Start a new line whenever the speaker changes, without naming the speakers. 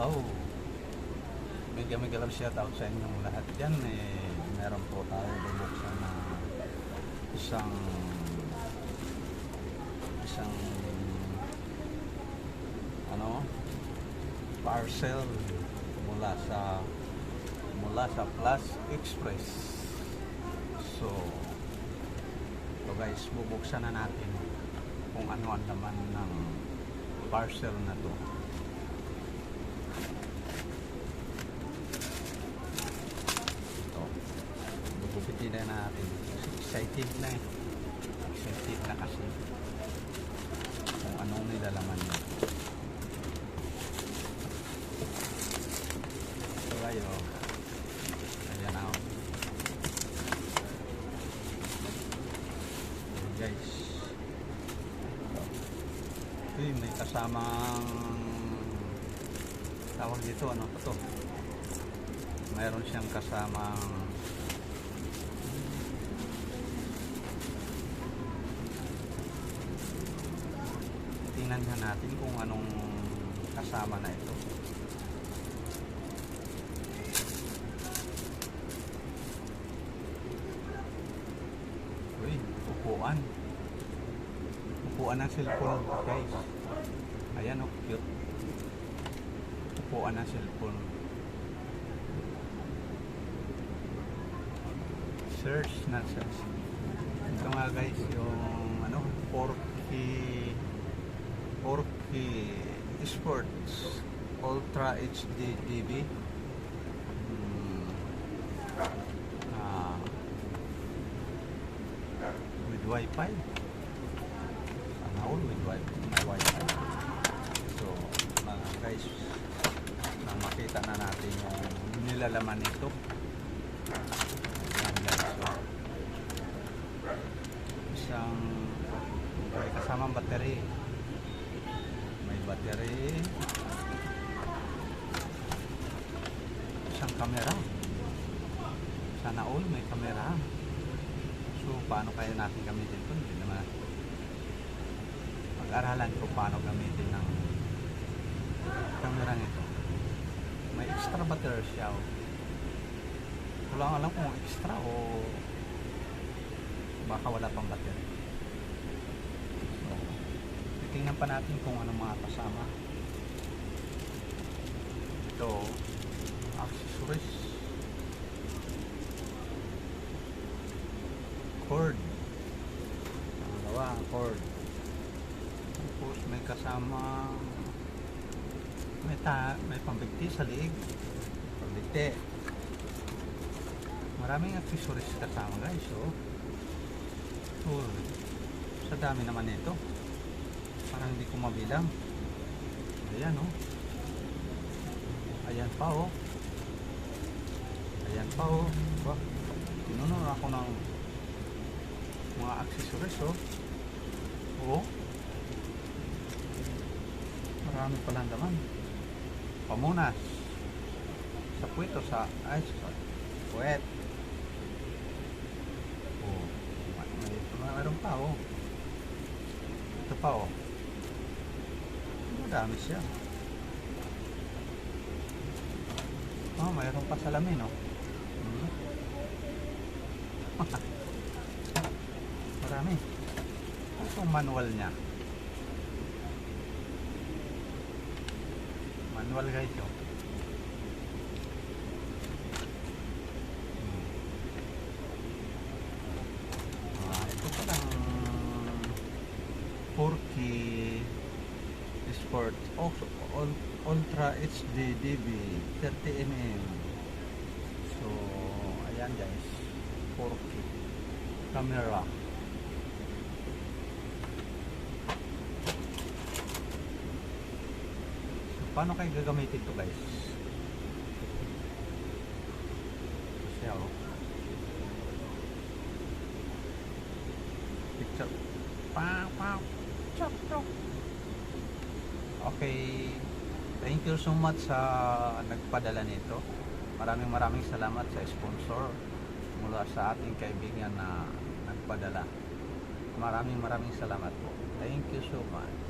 Hello. Mega mega love shout out sa inyong lahat dyan. Eh, meron po tayo bubuksan na isang isang ano parcel mula sa mula sa Plus Express. So, so guys, bubuksan na natin kung ano ang laman ng parcel na to. Ito. Bubukitin na natin. Excited na eh. Excited na kasi. Kung anong nilalaman niya. So ayo. Ayan na. oh. Ayan, guys. Uy, may kasamang tawag dito, ano pa to? Mayroon siyang kasamang tingnan natin kung anong kasama na ito. Uy upuan. Upuan ng cellphone guys. Ayan o oh, cute. Upuan ng cellphone. Search na search. Ito nga guys yung ano 40 Orky Sports Ultra HD TV hmm. uh, with Wi-Fi? And all with Wi-Fi, wifi. so mga guys na makita na natin yung nilalaman nito. Isang may kasamang battery. Battery. Isang camera. Sana all may camera. So, paano kaya natin gamitin ito? Hindi naman pag-aralan ko paano gamitin ng camera nito. May extra battery siya. oh. Wala alam kung extra o baka wala pang battery. So, titingnan pa natin kung anong mga kasama. Ito, accessories. Cord. Pangalawa, cord. Tapos may kasama may ta may pambigti sa liig. Pambigti. Maraming accessories kasama guys, oh. Oh, sa dami naman nito. Parang hindi ko mabilang. Ayan, oh. Ayan pa, oh. Ayan pa, oh. Ba, pinuno na ako ng mga accessories, oh. Oo. Marami palang laman. Pamunas. Sa puwito, sa... Ay, sa puwet. Oh, may, may, mayroon pa oh. Ito pa oh. Madami siya. Oh, mayroon pa salamin oh. Hmm. Marami. Ito ang manual niya. Manual guys oh. Hmm. Ah, ito palang 4K Sport Ul- Ul- Ultra HD DB 30mm So, ayan guys 4K camera So, paano kayo gagamitin to guys? Siya oh picture. Pow, pow. Chop, chop. Okay. Thank you so much sa nagpadala nito. Maraming maraming salamat sa sponsor mula sa ating kaibigan na nagpadala. Maraming maraming salamat po. Thank you so much.